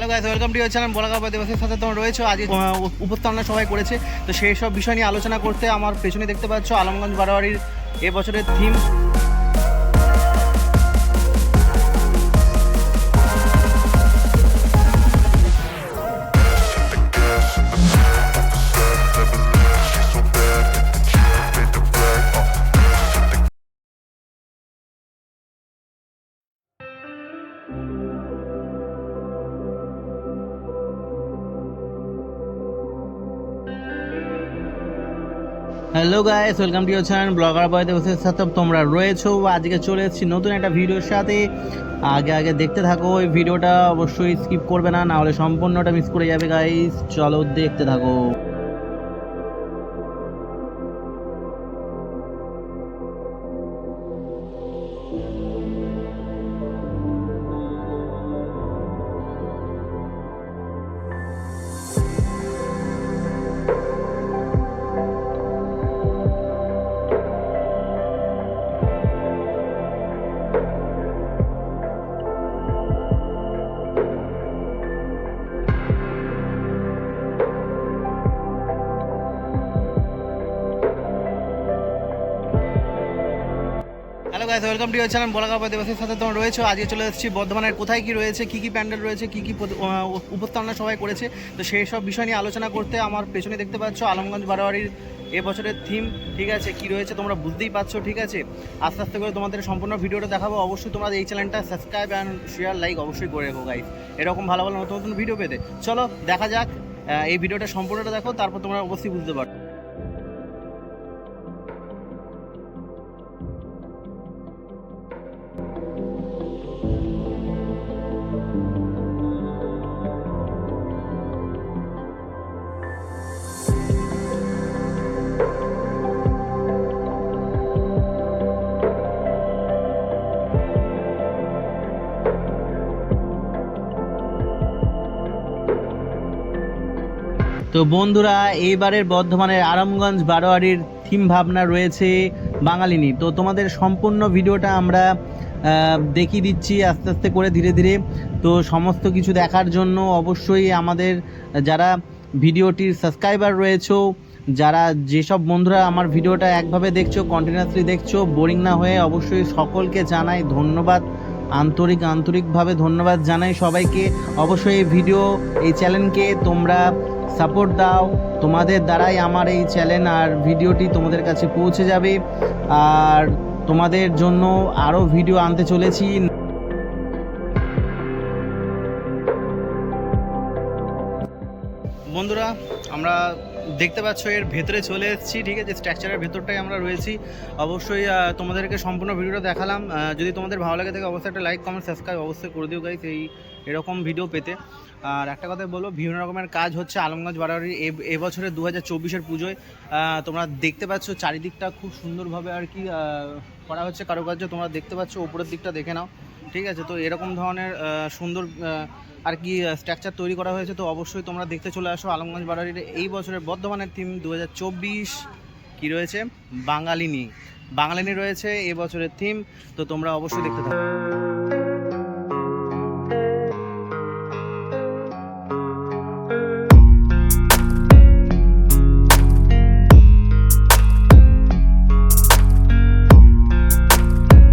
Hello guys welcome to your channel বলাগা দিবসের সাথে তোমরা রয়েছো। আজ উপস্থাপনা সবাই করেছে। তো সেই সব বিষয় নিয়ে আলোচনা করতে আমার পেছনে দেখতে পাচ্ছ আলমগঞ্জ বারোয়ারির এবছরের theme hello guys welcome to your channel blogger boy বসে সাথে তোমরা রয়েছো, আজকে চলে এসেছি নতুন একটা ভিডিওর সাথে। আগে আগে দেখতে থাকো, ওই ভিডিওটা অবশ্যই স্কিপ করবে না না হলে সম্পূর্ণটা মিস করে যাবে গাইস চলো দেখতে থাকো। Guys welcome to your channel বলাগাবা দিবসের সাথে তোমরা রয়েছো। আজকে চলে এসেছি, বর্ধমানের কোথায় কি রয়েছে, কি কি প্যান্ডেল রয়েছে, কি কি উপস্থাপনা সবাই করেছে। তো সেই সব বিষয় নিয়ে আলোচনা করতে আমার পেছনে দেখতে পাচ্ছ আলমগঞ্জ বারোয়ারির এবছরের থিম ঠিক আছে? কি রয়েছে তোমরা বুঝতেই পারছ, ঠিক আছে? আস্তে আস্তে করে তোমাদের সম্পূর্ণ ভিডিওটা দেখাবো। অবশ্যই তোমরা এই চ্যানেলটা সাবস্ক্রাইব অ্যান্ড শেয়ার লাইক অবশ্যই করে রেখো গাইস এরকম ভালো ভালো নতুন নতুন ভিডিও পেতে। চলো, দেখা যাক এই ভিডিওটা সম্পূর্ণটা দেখো, তারপর তোমরা অবশ্যই বুঝতে পারো। তো বন্ধুরা, এইবারের বর্ধমানের আরামগঞ্জ বারোয়ারির থিম ভাবনা রয়েছে বাঙালিনী তো তোমাদের সম্পূর্ণ ভিডিওটা আমরা দেখিয়ে দিচ্ছি আস্তে আস্তে করে ধীরে ধীরে। তো সমস্ত কিছু দেখার জন্য অবশ্যই আমাদের যারা ভিডিওটির সাবস্ক্রাইবার রয়েছো, যারা যেসব বন্ধুরা আমার ভিডিওটা একভাবে দেখছ কন্টিনিউয়াসলি দেখছ বোরিং না হয়ে অবশ্যই সকলকে জানাই ধন্যবাদ। আন্তরিক, আন্তরিকভাবে ধন্যবাদ জানাই সবাইকে। অবশ্যই এই ভিডিও, এই চ্যানেলকে তোমরা সাপোর্ট দাও। তোমাদের দ্বারাই আমার এই চ্যানেল আর ভিডিওটি তোমাদের কাছে পৌঁছে যাবে। আর তোমাদের জন্য আরও ভিডিও আনতে চলেছি। বন্ধুরা, আমরা দেখতে পাচ্ছ এর ভেতরে চলে এসেছি, ঠিক আছে? স্ট্রাকচারের ভেতরটাই আমরা রয়েছি। অবশ্যই তোমাদেরকে সম্পূর্ণ ভিডিওটা দেখালাম। যদি তোমাদের ভালো লাগে থাকে, অবশ্যই একটা লাইক কমেন্ট সাবস্ক্রাইব অবশ্যই করে দিও গাইস এই এরকম ভিডিও পেতে। আর একটা কথা বলব বিভিন্ন রকমের কাজ হচ্ছে আলমগঞ্জ বাড়াবাড়ির এবছরে দু হাজার চব্বিশের পুজোয় তোমরা দেখতে পাচ্ছ চারিদিকটা খুব সুন্দরভাবে আর কি করা হচ্ছে কারুকার্য। তোমরা দেখতে পাচ্ছ ওপরের দিকটা দেখে নাও। ঠিক আছে, তো এরকম ধরনের সুন্দর আর কি স্ট্রাকচার তৈরি করা হয়েছে, তো অবশ্যই তোমরা দেখতে চলে আসো আলমগঞ্জ বাড়ারির এই বছরের বর্ধমানের থিম দু হাজার কী রয়েছে? বাঙালিনী। বাঙালিনী রয়েছে এই বছরের থিম তো তোমরা অবশ্যই দেখতে থাকো।